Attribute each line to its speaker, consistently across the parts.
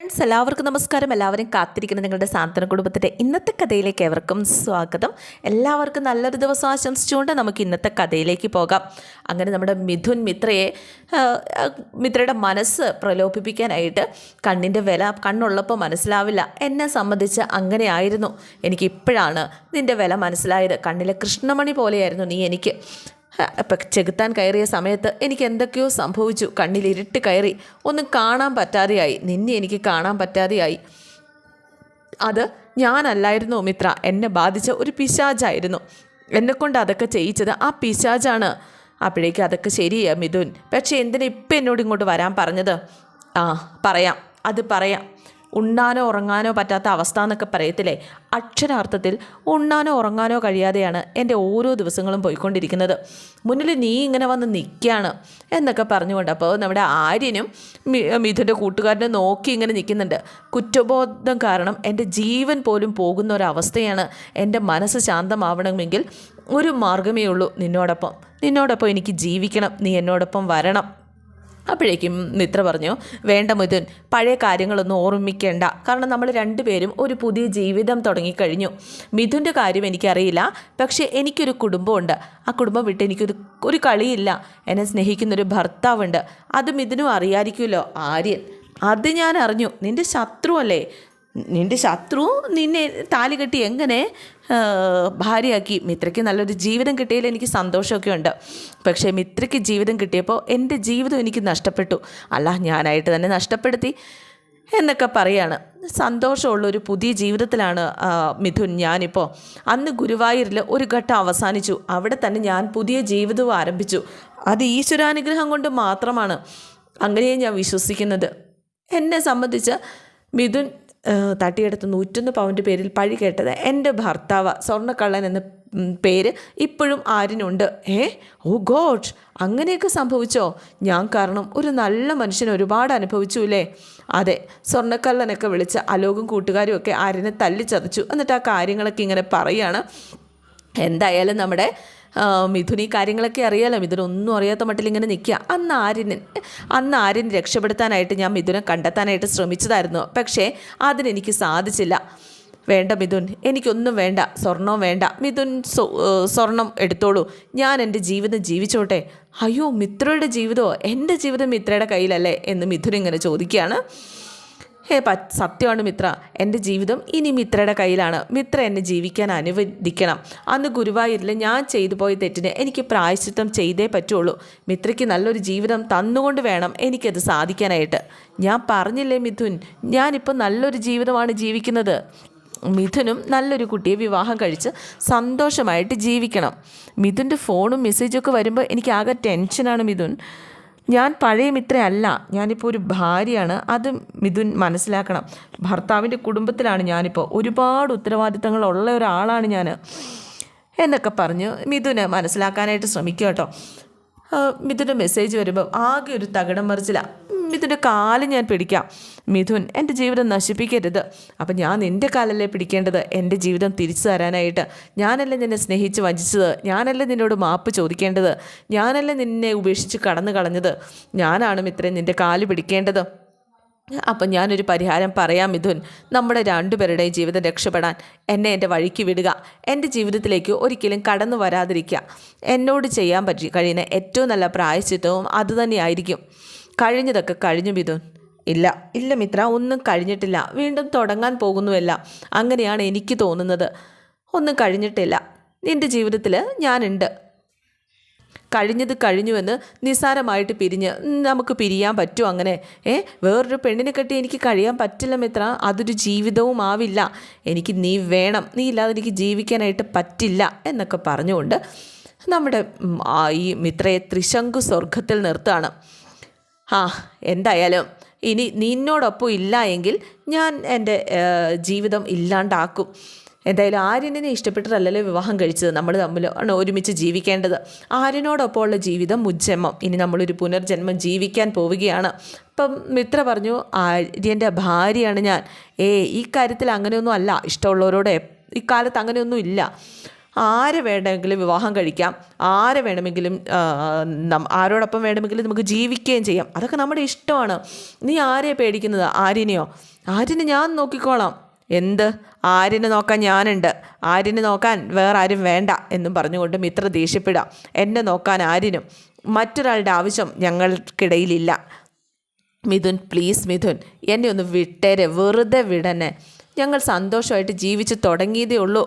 Speaker 1: Friends എല്ലാവർക്കും നമസ്കാരം. എല്ലാവരും കാത്തിരിക്കുന്ന നിങ്ങളുടെ സാന്ത്വന കുടുംബത്തിന്റെ ഇന്നത്തെ കഥയിലേക്ക് എവർക്കും സ്വാഗതം. എല്ലാവർക്കും നല്ലൊരു ദിവസം ആശംസിച്ചുകൊണ്ട് നമുക്ക് ഇന്നത്തെ കഥയിലേക്ക് പോകാം. അങ്ങനെ നമ്മുടെ മിഥുൻ മിത്രയെ മിത്രയുടെ മനസ്സ് പ്രലോഭിപ്പിക്കാനായിട്ട് കണ്ണിന്റെ വില കണ്ണുള്ളപ്പോൾ മനസ്സിലാവില്ല. എന്നെ സംബന്ധിച്ച് അങ്ങനെയായിരുന്നു. എനിക്കിപ്പോഴാണ് നിന്റെ വില മനസ്സിലായത്. കണ്ണിലെ കൃഷ്ണമണി പോലെയായിരുന്നു നീ എനിക്ക്. ചെകുത്താൻ കയറിയ സമയത്ത് എനിക്ക് എന്തൊക്കെയോ സംഭവിച്ചു. കണ്ണിൽ ഇരുട്ട് കയറി. ഒന്നും കാണാൻ പറ്റാതെയായി. നിന്നെ എനിക്ക് കാണാൻ പറ്റാതെയായി. അത് ഞാനല്ലായിരുന്നു മിത്ര. എന്നെ ബാധിച്ച ഒരു പിശാചായിരുന്നു. എന്നെക്കൊണ്ട് അതൊക്കെ ചെയ്യിച്ചത് ആ പിശാജാണ് അപ്പോഴേക്കും അതൊക്കെ ശരിയാ മിഥുൻ. പക്ഷേ എന്തിനാ ഇപ്പം എന്നോട് ഇങ്ങോട്ട് വരാൻ പറഞ്ഞത്? ആ പറയാം. അത് പറയാം. ഉണ്ണാനോ ഉറങ്ങാനോ പറ്റാത്ത അവസ്ഥ എന്നൊക്കെ പറയത്തില്ലേ? അക്ഷരാർത്ഥത്തിൽ ഉണ്ണാനോ ഉറങ്ങാനോ കഴിയാതെയാണ് എന്റെ ഓരോ ദിവസങ്ങളും പോയിക്കൊണ്ടിരിക്കുന്നത്. മുന്നിൽ നീ ഇങ്ങനെ വന്ന് നിൽക്കുകയാണ് എന്നൊക്കെ പറഞ്ഞുകൊണ്ട് അപ്പോൾ നമ്മുടെ ആര്യനും മിഥുന്റെ കൂട്ടുകാരനെ നോക്കി ഇങ്ങനെ നിൽക്കുന്നുണ്ട്. കുറ്റബോധം കാരണം എന്റെ ജീവൻ പോലും പോകുന്ന ഒരവസ്ഥയാണ് എന്റെ മനസ്സ് ശാന്തമാവണമെങ്കിൽ ഒരു മാർഗമേ ഉള്ളൂ നിന്നോടൊപ്പം. നിന്നോടൊപ്പം എനിക്ക് ജീവിക്കണം. നീ എന്നോടൊപ്പം വരണം. അപ്പോഴേക്കും മിത്ര പറഞ്ഞു വേണ്ട മിഥുൻ പഴയ കാര്യങ്ങളൊന്നും ഓർമ്മിക്കേണ്ട. കാരണം നമ്മൾ രണ്ടുപേരും ഒരു പുതിയ ജീവിതം തുടങ്ങിക്കഴിഞ്ഞു. മിഥുന്റെ കാര്യം എനിക്കറിയില്ല. പക്ഷേ എനിക്കൊരു കുടുംബമുണ്ട്. ആ കുടുംബം വിട്ട് എനിക്കൊരു ഒരു കളിയില്ല. എന്നെ സ്നേഹിക്കുന്നൊരു ഭർത്താവുണ്ട്. അത് മിഥുനും അറിയാതിരിക്കുമല്ലോ ആര്യൻ. അത് ഞാൻ അറിഞ്ഞു. നിന്റെ ശത്രുവല്ലേ? നിന്റെ ശത്രു നിന്നെ താലി കെട്ടി എങ്ങനെ ഭാര്യയാക്കി. മിത്രയ്ക്ക് നല്ലൊരു ജീവിതം കിട്ടിയതിൽ എനിക്ക് സന്തോഷമൊക്കെ ഉണ്ട് പക്ഷേ മിത്രയ്ക്ക് ജീവിതം കിട്ടിയപ്പോൾ എന്റെ ജീവിതം എനിക്ക് നഷ്ടപ്പെട്ടു. അല്ല ഞാനായിട്ട് തന്നെ നഷ്ടപ്പെടുത്തി എന്നൊക്കെ പറയാണ്. സന്തോഷമുള്ള ഒരു പുതിയ ജീവിതത്തിലാണ് മിഥുൻ. ഞാനിപ്പോൾ അന്ന് ഗുരുവായൂരിൽ ഒരു ഘട്ടം അവസാനിച്ചു. അവിടെ തന്നെ ഞാൻ പുതിയ ജീവിതവും ആരംഭിച്ചു. അത് ഈശ്വരാനുഗ്രഹം കൊണ്ട് മാത്രമാണ് അങ്ങനെയേ ഞാൻ വിശ്വസിക്കുന്നത്. എന്നെ സംബന്ധിച്ച് മിഥുൻ തട്ടിയെടുത്ത് നൂറ്റൊന്ന് പവന്റെ പേരിൽ പഴി കേട്ടത് എന്റെ ഭർത്താവ്. സ്വർണക്കള്ളൻ എന്ന പേര് ഇപ്പോഴും ആരിനുണ്ട്. ഏ? Oh God! അങ്ങനെയൊക്കെ സംഭവിച്ചോ? ഞാൻ കാരണം ഒരു നല്ല മനുഷ്യൻ ഒരുപാട് അനുഭവിച്ചു അല്ലേ അതെ സ്വർണക്കള്ളനൊക്കെ വിളിച്ച് അലോകും കൂട്ടുകാരും ഒക്കെ ആരിനെ തല്ലിച്ചതച്ചു. എന്നിട്ട് ആ കാര്യങ്ങളൊക്കെ ഇങ്ങനെ പറയുകയാണ് എന്തായാലും നമ്മുടെ ഈ കാര്യങ്ങളൊക്കെ അറിയാലോ. മിഥുനൊന്നും അറിയാത്ത മട്ടിൽ ഇങ്ങനെ നിൽക്കുക. അന്ന് ആര്യന് അന്ന് ആര്യൻ രക്ഷപ്പെടുത്താനായിട്ട് ഞാൻ മിഥുനെ കണ്ടെത്താനായിട്ട് ശ്രമിച്ചതായിരുന്നു. പക്ഷേ അതിനെനിക്ക് സാധിച്ചില്ല. വേണ്ട മിഥുൻ എനിക്കൊന്നും വേണ്ട സ്വർണവും വേണ്ട. മിഥുൻ സ്വർണം എടുത്തോളൂ. ഞാൻ എന്റെ ജീവിതം ജീവിച്ചോട്ടെ. അയ്യോ മിത്രയുടെ ജീവിതമോ? എന്റെ ജീവിതം മിത്രയുടെ കയ്യിലല്ലേ എന്ന് മിഥുൻ ഇങ്ങനെ ചോദിക്കുകയാണ്. ഹേ പ സത്യമാണ് മിത്ര. എന്റെ ജീവിതം ഇനി മിത്രയുടെ കയ്യിലാണ്. മിത്ര എന്നെ ജീവിക്കാൻ അനുവദിക്കണം. അന്ന് ഗുരുവായൂരിൽ ഞാൻ ചെയ്തു പോയ തെറ്റിന് എനിക്ക് പ്രായശ്ചിത്തം ചെയ്തേ പറ്റുള്ളൂ. മിത്രയ്ക്ക് നല്ലൊരു ജീവിതം തന്നുകൊണ്ട് വേണം എനിക്കത് സാധിക്കാനായിട്ട്. ഞാൻ പറഞ്ഞില്ലേ മിഥുൻ? ഞാനിപ്പോൾ നല്ലൊരു ജീവിതമാണ് ജീവിക്കുന്നത്. മിഥുനും നല്ലൊരു കുട്ടിയെ വിവാഹം കഴിച്ച് സന്തോഷമായിട്ട് ജീവിക്കണം. മിഥുന്റെ ഫോണും മെസ്സേജൊക്കെ വരുമ്പോൾ എനിക്കാകെ ടെൻഷനാണ് മിഥുൻ. ഞാൻ പഴയ മിത്രയല്ല. ഞാനിപ്പോൾ ഒരു ഭാര്യയാണ്. അത് മിഥുൻ മനസ്സിലാക്കണം. ഭർത്താവിന്റെ കുടുംബത്തിലാണ് ഞാനിപ്പോൾ ഒരുപാട് ഉത്തരവാദിത്തങ്ങളുള്ള ഒരാളാണ് ഞാൻ എന്നൊക്കെ പറഞ്ഞ് മിഥുന് മനസ്സിലാക്കാനായിട്ട് ശ്രമിക്കുക കേട്ടോ. മിഥുന്റെ മെസ്സേജ് വരുമ്പോൾ ആകെ ഒരു തകിടം മറിച്ചിലാണ് മിഥുന്റെ കാൽ ഞാൻ പിടിക്കാം. മിഥുൻ എന്റെ ജീവിതം നശിപ്പിക്കരുത്. അപ്പം ഞാൻ നിന്റെ കാലല്ലേ പിടിക്കേണ്ടത്? എന്റെ ജീവിതം തിരിച്ചു തരാനായിട്ട്. ഞാനല്ലേ നിന്നെ സ്നേഹിച്ച് വഞ്ചിച്ചത്? ഞാനല്ലേ നിന്നോട് മാപ്പ് ചോദിക്കേണ്ടത്? ഞാനല്ലേ നിന്നെ ഉപേക്ഷിച്ച് കടന്നു കളഞ്ഞത്? ഞാനാണ് മിത്രൻ നിന്റെ കാൽ പിടിക്കേണ്ടത്? അപ്പം ഞാനൊരു പരിഹാരം പറയാം മിഥുൻ. നമ്മുടെ രണ്ടുപേരുടെയും ജീവിതം രക്ഷപ്പെടാൻ എന്നെ എന്റെ വഴിക്ക് വിടുക. എന്റെ ജീവിതത്തിലേക്ക് ഒരിക്കലും കടന്നു വരാതിരിക്കുക. എന്നോട് ചെയ്യാൻ പറ്റി കഴിയുന്ന ഏറ്റവും നല്ല പ്രായശ്ചിത്തവും അതുതന്നെയായിരിക്കും കഴിഞ്ഞതൊക്കെ കഴിഞ്ഞു മിഥുൻ. ഇല്ല ഇല്ല മിത്ര ഒന്നും കഴിഞ്ഞിട്ടില്ല. വീണ്ടും തുടങ്ങാൻ പോകുന്നുവല്ല. അങ്ങനെയാണ് എനിക്ക് തോന്നുന്നത്. ഒന്നും കഴിഞ്ഞിട്ടില്ല. നിന്റെ ജീവിതത്തിൽ ഞാനുണ്ട്. കഴിഞ്ഞത് കഴിഞ്ഞുവെന്ന് നിസ്സാരമായിട്ട് പിരിഞ്ഞ് നമുക്ക് പിരിയാൻ പറ്റുമോ അങ്ങനെ. ഏ വേറൊരു പെണ്ണിനെ കെട്ടി എനിക്ക് കഴിയാൻ പറ്റില്ല മിത്ര. അതൊരു ജീവിതവും ആവില്ല. എനിക്ക് നീ വേണം. നീ ഇല്ലാതെ എനിക്ക് ജീവിക്കാനായിട്ട് പറ്റില്ല എന്നൊക്കെ പറഞ്ഞുകൊണ്ട് നമ്മുടെ ഈ മിത്രയെ ത്രിശങ്കു സ്വർഗത്തിൽ നിർത്തുകയാണ്. ആ എന്തായാലും. ഇനി നിന്നോടൊപ്പം ഇല്ല എങ്കിൽ ഞാൻ എന്റെ ജീവിതം ഇല്ലാണ്ടാക്കും. എന്തായാലും ആര്യനെ ഇഷ്ടപ്പെട്ടിട്ടല്ലല്ലോ വിവാഹം കഴിച്ചത്. നമ്മൾ തമ്മിൽ ആണ് ഒരുമിച്ച് ജീവിക്കേണ്ടത്. ആര്യനോടൊപ്പമുള്ള ജീവിതം മുജ്ജന്മം ഇനി നമ്മളൊരു പുനർജന്മം ജീവിക്കാൻ പോവുകയാണ്. അപ്പം മിത്ര പറഞ്ഞു ആര്യന്റെ ഭാര്യയാണ് ഞാൻ. ഏ ഈ കാര്യത്തിൽ അങ്ങനെയൊന്നും അല്ല. ഇഷ്ടമുള്ളവരോട് ഇക്കാലത്ത് അങ്ങനെയൊന്നും ഇല്ല. ആരെ വേണമെങ്കിലും വിവാഹം കഴിക്കാം. ആരെ വേണമെങ്കിലും ആരോടൊപ്പം വേണമെങ്കിലും നമുക്ക് ജീവിക്കുകയും ചെയ്യാം. അതൊക്കെ നമ്മുടെ ഇഷ്ടമാണ്. നീ ആരെയെ പേടിക്കുന്നത്? ആര്യനെയോ? ആര്യനെ ഞാൻ നോക്കിക്കോളാം. എന്ത്? ആരിനെ നോക്കാൻ ഞാനുണ്ട്. ആരിനെ നോക്കാൻ വേറെ ആരും വേണ്ട എന്നും പറഞ്ഞുകൊണ്ട് മിത്ര ദേഷ്യപ്പെടാം എന്നെ നോക്കാൻ ആരിനും മറ്റൊരാളുടെ ആവശ്യം ഞങ്ങൾക്കിടയിലില്ല. മിഥുൻ പ്ലീസ് മിഥുൻ എന്നെ ഒന്ന് വിട്ടേരെ. വെറുതെ വിടനെ ഞങ്ങൾ സന്തോഷമായിട്ട് ജീവിച്ച് തുടങ്ങിയതേ ഉള്ളൂ.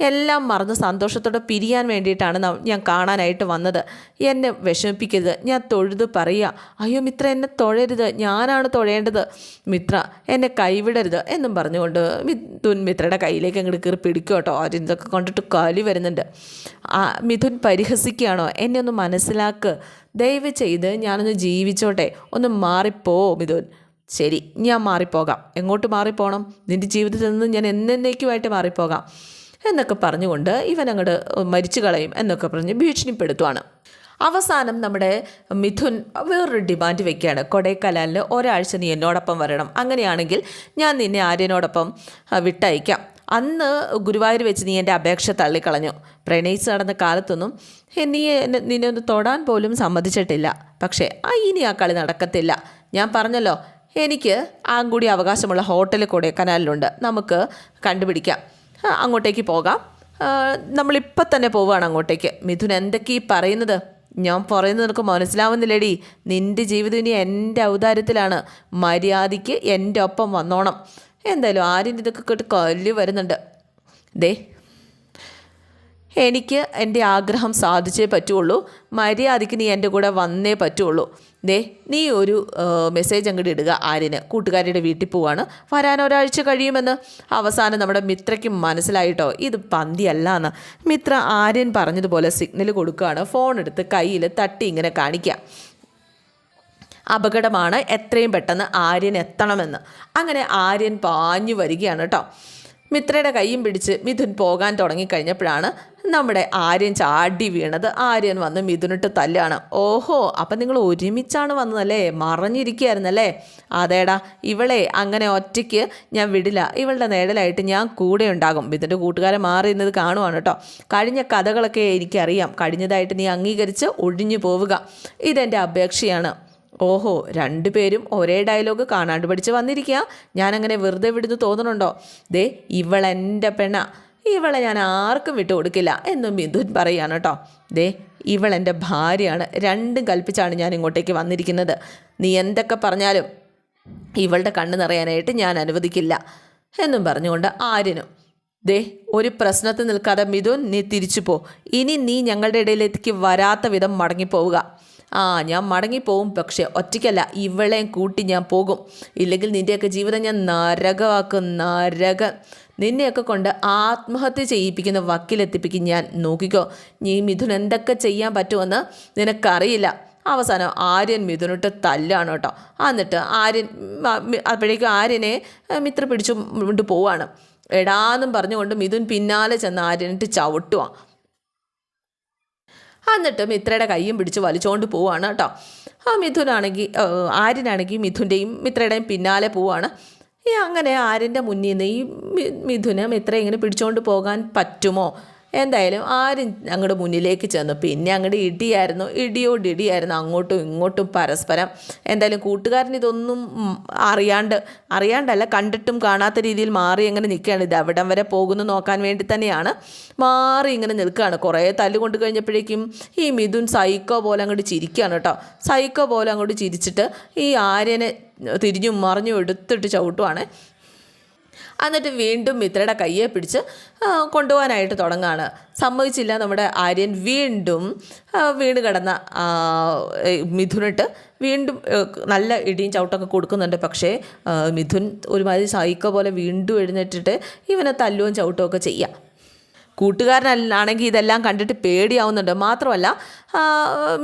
Speaker 1: എല്ലാം മറന്ന് സന്തോഷത്തോടെ പിരിയാൻ വേണ്ടിയിട്ടാണ് ഞാൻ കാണാനായിട്ട് വന്നത്. എന്നെ വിഷമിപ്പിക്കരുത്. ഞാൻ തൊഴുത് പറയുക. അയ്യോ മിത്ര എന്നെ തൊഴരുത്. ഞാനാണ് തൊഴേണ്ടത്. മിത്ര എന്നെ കൈവിടരുത് എന്നും പറഞ്ഞുകൊണ്ട് മിഥുൻ മിത്രയുടെ കയ്യിലേക്ക് അങ്ങോട്ട് കയറി പിടിക്കും കേട്ടോ. അതിതൊക്കെ കണ്ടിട്ട് കലി വരുന്നുണ്ട്. ആ മിഥുൻ പരിഹസിക്കുകയാണോ? എന്നെ ഒന്ന് മനസ്സിലാക്ക്. ദയവ് ചെയ്ത് ഞാനൊന്ന് ജീവിച്ചോട്ടെ. ഒന്ന് മാറിപ്പോ മിഥുൻ. ശരി ഞാൻ മാറിപ്പോകാം. എങ്ങോട്ട് മാറിപ്പോകണം നിന്റെ ജീവിതത്തിൽ നിന്ന് ഞാൻ എന്നേക്കുമായിട്ട് മാറിപ്പോകാം. എന്നൊക്കെ പറഞ്ഞുകൊണ്ട് ഇവൻ അങ്ങോട്ട് മരിച്ചു കളയും എന്നൊക്കെ പറഞ്ഞ് ഭീഷണിപ്പെടുത്തുവാണ്. അവസാനം നമ്മുടെ മിഥുൻ വേറൊരു ഡിമാൻഡ് വെക്കുകയാണ്. കൊടൈക്കനാലിൽ ഒരാഴ്ച നീ എന്നോടൊപ്പം വരണം. അങ്ങനെയാണെങ്കിൽ ഞാൻ നിന്നെ ആര്യനോടൊപ്പം വിട്ടയക്കാം. അന്ന് ഗുരുവായൂർ വെച്ച് നീ എന്റെ അപേക്ഷ തള്ളിക്കളഞ്ഞു. പ്രണയിച്ച് നടന്ന കാലത്തൊന്നും നീ നിന്നെ ഒന്ന് തൊടാൻ പോലും സമ്മതിച്ചിട്ടില്ല. പക്ഷേ ആ ഇനി ആ കളി നടക്കത്തില്ല. ഞാൻ പറഞ്ഞല്ലോ എനിക്ക് ആ കൂടി അവകാശമുള്ള ഹോട്ടൽ കൊടൈക്കനാലിലുണ്ട്. നമുക്ക് കണ്ടുപിടിക്കാം. അങ്ങോട്ടേക്ക് പോകാം. നമ്മളിപ്പോൾ നമ്മളിപ്പം തന്നെ പോവുകയാണ് അങ്ങോട്ടേക്ക്. മിഥുൻ എന്തൊക്കെ ഈ പറയുന്നത്? ഞാൻ പറയുന്നത് നിനക്ക് മനസ്സിലാവുന്നില്ലേടി. നിന്റെ ജീവിതം ഇനി എന്റെ ഔദാര്യത്തിലാണ്. മര്യാദയ്ക്ക് എന്റെ ഒപ്പം വന്നോണം. എന്തായാലും ആരും ഇതൊക്കെ കേട്ട് കല്ല് വരുന്നുണ്ട്. ദേ എനിക്ക് എന്റെ ആഗ്രഹം സാധിച്ചേ പറ്റുള്ളൂ. മര്യാദയ്ക്ക് നീ എന്റെ കൂടെ വന്നേ പറ്റുള്ളൂ. ദേ നീ ഒരു മെസ്സേജ് അങ്ങോട്ട് ഇടുക ആര്യന്. കൂട്ടുകാരിയുടെ വീട്ടിൽ പോവാണ്. വരാൻ ഒരാഴ്ച കഴിയുമെന്ന് അവസാനം നമ്മുടെ മിത്രയ്ക്ക് മനസ്സിലായിട്ടോ? ഇത് പന്തിയല്ല എന്ന് മിത്ര ആര്യൻ പറഞ്ഞതുപോലെ സിഗ്നൽ കൊടുക്കുകയാണ്. ഫോൺ എടുത്ത് കയ്യിൽ തട്ടി ഇങ്ങനെ കാണിക്കുക. അപകടമാണ് എത്രയും പെട്ടെന്ന് ആര്യൻ എത്തണമെന്ന്. അങ്ങനെ ആര്യൻ പാഞ്ഞു വരികയാണ് കേട്ടോ. മിത്രയുടെ കൈയും പിടിച്ച് മിഥുൻ പോകാൻ തുടങ്ങിക്കഴിഞ്ഞപ്പോഴാണ് നമ്മുടെ ആര്യൻ ചാടി വീണത്. ആര്യൻ വന്ന് മിഥുനിട്ട് തല്ലാണ്. ഓഹോ അപ്പം നിങ്ങൾ ഒരുമിച്ചാണ് വന്നതല്ലേ? മറഞ്ഞിരിക്കുകയായിരുന്നല്ലേ? അതേടാ ഇവളെ അങ്ങനെ ഒറ്റയ്ക്ക് ഞാൻ വിടില്ല. ഇവളുടെ നേടലായിട്ട് ഞാൻ കൂടെ ഉണ്ടാകും. മിഥുന്റെ കൂട്ടുകാരെ മാറി കാണുവാണ് കേട്ടോ. കഴിഞ്ഞ കഥകളൊക്കെ എനിക്കറിയാം. കഴിഞ്ഞതായിട്ട് നീ അംഗീകരിച്ച് ഒഴിഞ്ഞു പോവുക. ഇതെന്റെ അപേക്ഷയാണ്. ഓഹോ രണ്ടുപേരും ഒരേ ഡയലോഗ് കാണാണ്ട് പഠിച്ച് വന്നിരിക്കുക ഞാനങ്ങനെ വെറുതെ വിടുന്നു തോന്നുന്നുണ്ടോ? ദേ ഇവളെന്റെ പെണ്ണ. ഇവളെ ഞാൻ ആർക്കും വിട്ടു കൊടുക്കില്ല എന്നും ബിന്ദുൻ പറയുകയാണ് കേട്ടോ ദേ ഇവളെന്റെ ഭാര്യയാണ് രണ്ടും കൽപ്പിച്ചാണ് ഞാൻ ഇങ്ങോട്ടേക്ക് വന്നിരിക്കുന്നത്. നീ എന്തൊക്കെ പറഞ്ഞാലും ഇവളുടെ കണ്ണ് നിറയാനായിട്ട് ഞാൻ അനുവദിക്കില്ല എന്നും പറഞ്ഞുകൊണ്ട് ആര്യനും ദേ ഒരു പ്രശ്നത്തിൽ നിൽക്കാതെ മിഥുൻ നീ തിരിച്ചു പോ. ഇനി നീ ഞങ്ങളുടെ ഇടയിലേക്ക് വരാത്ത വിധം മടങ്ങിപ്പോവുക. ആ ഞാൻ മടങ്ങിപ്പോവും. പക്ഷെ ഒറ്റയ്ക്കല്ല ഇവളെയും കൂട്ടി ഞാൻ പോകും. ഇല്ലെങ്കിൽ നിന്റെയൊക്കെ ജീവിതം ഞാൻ നരകമാക്കും നരകം. നിന്നെയൊക്കെ കൊണ്ട് ആത്മഹത്യ ചെയ്യിപ്പിക്കുന്ന വക്കിലെത്തിപ്പിക്കും ഞാൻ. നോക്കിക്കോ നീ മിഥുൻ എന്തൊക്കെ ചെയ്യാൻ പറ്റുമെന്ന് നിനക്കറിയില്ല. അവസാനം ആര്യൻ മിഥുനിട്ട് തല്ലാണ് കേട്ടോ. എന്നിട്ട് ആര്യൻ അപ്പോഴേക്കും ആര്യനെ മിത്ര പിടിച്ചു കൊണ്ട് പോവാണ്. എടാന്നും പറഞ്ഞുകൊണ്ട് മിഥുൻ പിന്നാലെ ചെന്ന് ആര്യനിട്ട് ചവിട്ടുക എന്നിട്ട് മിത്രയുടെ കൈയും പിടിച്ച് വലിച്ചുകൊണ്ട് പോവാണ് കേട്ടോ. ആ മിഥുനാണെങ്കിൽ ആര്യനാണെങ്കിൽ മിഥുന്റെയും മിത്രയുടെയും പിന്നാലെ പോവാണ്. ഈ അങ്ങനെ ആര്യന്റെ മുന്നിൽ നിന്ന് ഈ മിഥുന് മിത്ര ഇങ്ങനെ പിടിച്ചുകൊണ്ട് പോകാൻ പറ്റുമോ? എന്തായാലും ആരും അങ്ങോട്ട് മുന്നിലേക്ക് ചെന്നു. പിന്നെ അങ്ങോട്ട് ഇടിയായിരുന്നു. ഇടിയോട് ഇടിയായിരുന്നു. അങ്ങോട്ടും ഇങ്ങോട്ടും പരസ്പരം. എന്തായാലും കൂട്ടുകാരൻ ഇതൊന്നും അറിയാണ്ട് അറിയാണ്ടല്ല കണ്ടിട്ടും കാണാത്ത രീതിയിൽ മാറി ഇങ്ങനെ നിൽക്കുകയാണ്. ഇത് അവിടം വരെ പോകുന്നു നോക്കാൻ വേണ്ടി തന്നെയാണ്. മാറി ഇങ്ങനെ നിൽക്കുകയാണ്. കുറേ തല്ല് കൊണ്ട് കഴിഞ്ഞപ്പോഴേക്കും ഈ മിഥുൻ സൈക്കോ പോലെ അങ്ങോട്ട് ചിരിക്കുകയാണ് കേട്ടോ. സൈക്കോ പോലെ അങ്ങോട്ട് ചിരിച്ചിട്ട് ഈ ആര്യനെ തിരിഞ്ഞും മറിഞ്ഞും എടുത്തിട്ട് ചവിട്ടുവാണ്. എന്നിട്ട് വീണ്ടും മിത്രയുടെ കയ്യെ പിടിച്ച് കൊണ്ടുപോകാനായിട്ട് തുടങ്ങുകയാണ് സമ്മതിച്ചില്ല നമ്മുടെ ആര്യൻ വീണ്ടും വീണ് കിടന്ന മിഥുനിട്ട് വീണ്ടും നല്ല ഇടിയും ചവിട്ടൊക്കെ കൊടുക്കുന്നുണ്ട്. പക്ഷേ മിഥുൻ ഒരുമാതിരി സൈക്കോ പോലെ വീണ്ടും എഴുന്നേറ്റിട്ട് ഇവനെ തല്ലുവും ചവിട്ടും ഒക്കെ ചെയ്യാം. കൂട്ടുകാരനാണെങ്കിൽ ഇതെല്ലാം കണ്ടിട്ട് പേടിയാവുന്നുണ്ട്. മാത്രമല്ല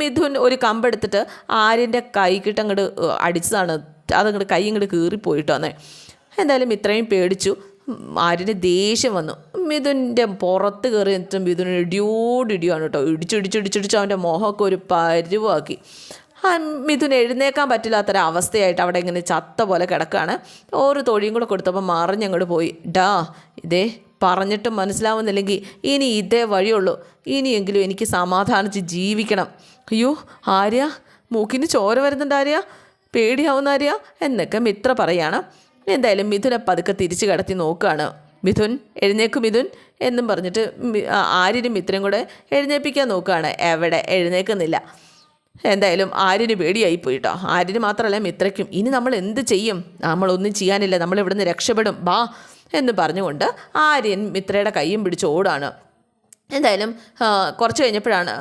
Speaker 1: മിഥുൻ ഒരു കമ്പെടുത്തിട്ട് ആര്യന്റെ കൈക്കിട്ട് അങ്ങോട്ട് അടിച്ചതാണ്. അതങ്ങോട്ട് കൈ ഇങ്ങോട്ട് കീറിപ്പോയിട്ട് വന്നേ എന്തായാലും ഇത്രയും പേടിച്ചു. ആര്യന് ദേഷ്യം വന്നു. മിഥുന്റെ പുറത്ത് കയറി എന്നിട്ടും മിഥുൻ ഇടിയോട് ഇടിയാണ് കേട്ടോ. ഇടിച്ചിടിച്ചിടിച്ചിടിച്ച് അവന്റെ മോഹമൊക്കെ ഒരു പരുവാക്കി. ആ മിഥുൻ എഴുന്നേക്കാൻ പറ്റില്ലാത്തൊരവസ്ഥയായിട്ട് അവിടെ ഇങ്ങനെ ചത്ത പോലെ കിടക്കുകയാണ്. ഒരു തൊഴിയും കൂടെ കൊടുത്തപ്പോൾ മറിഞ്ഞങ്ങോട്ട് പോയി. ഡാ ഇതേ പറഞ്ഞിട്ടും മനസ്സിലാവുന്നില്ലെങ്കിൽ ഇനി ഇതേ വഴിയുള്ളൂ. ഇനിയെങ്കിലും എനിക്ക് സമാധാനിച്ച് ജീവിക്കണം. അയ്യോ ആര്യ മൂക്കിന് ചോര വരുന്നുണ്ട് ആര്യ. പേടിയാവുന്ന ആര്യ. എന്നൊക്കെ മിത്ര പറയാണ്. എന്തായാലും മിഥുനെ പതുക്കെ തിരിച്ചു കടത്തി നോക്കുകയാണ് മിഥുൻ എഴുന്നേക്കു മിഥുൻ എന്നും പറഞ്ഞിട്ട് ആര്യനും മിത്രയും കൂടെ എഴുന്നേൽപ്പിക്കാൻ നോക്കുകയാണ് എവിടെ? എഴുന്നേക്കുന്നില്ല എന്തായാലും ആര്യന് പേടിയായി പോയിട്ടോ. ആര്യന് മാത്രമല്ല മിത്രയ്ക്കും. ഇനി നമ്മൾ എന്ത് ചെയ്യും? നമ്മളൊന്നും ചെയ്യാനില്ല. നമ്മൾ ഇവിടുന്ന് രക്ഷപ്പെടും. ബാ എന്ന് പറഞ്ഞുകൊണ്ട് ആര്യൻ മിത്രയുടെ കൈയും പിടിച്ച് ഓടാണ്. എന്തായാലും കുറച്ച് കഴിഞ്ഞപ്പോഴാണ്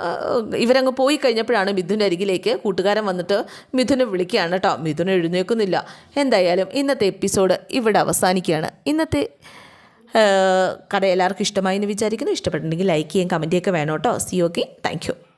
Speaker 1: ഇവരങ്ങ് പോയി കഴിഞ്ഞപ്പോഴാണ് മിഥുന്റെ അരികിലേക്ക് കൂട്ടുകാരൻ വന്നിട്ട് മിഥുനെ വിളിക്കുകയാണ് കേട്ടോ. മിഥുൻ എഴുന്നേൽക്കുന്നില്ല. എന്തായാലും ഇന്നത്തെ എപ്പിസോഡ് ഇവിടെ അവസാനിക്കുകയാണ്. ഇന്നത്തെ കഥ എല്ലാവർക്കും ഇഷ്ടമായി എന്ന് വിചാരിക്കുന്നു. ഇഷ്ടപ്പെട്ടിട്ടുണ്ടെങ്കിൽ ലൈക്ക് ചെയ്യാൻ കമന്റ് ഒക്കെ വേണം കേട്ടോ. C okay thank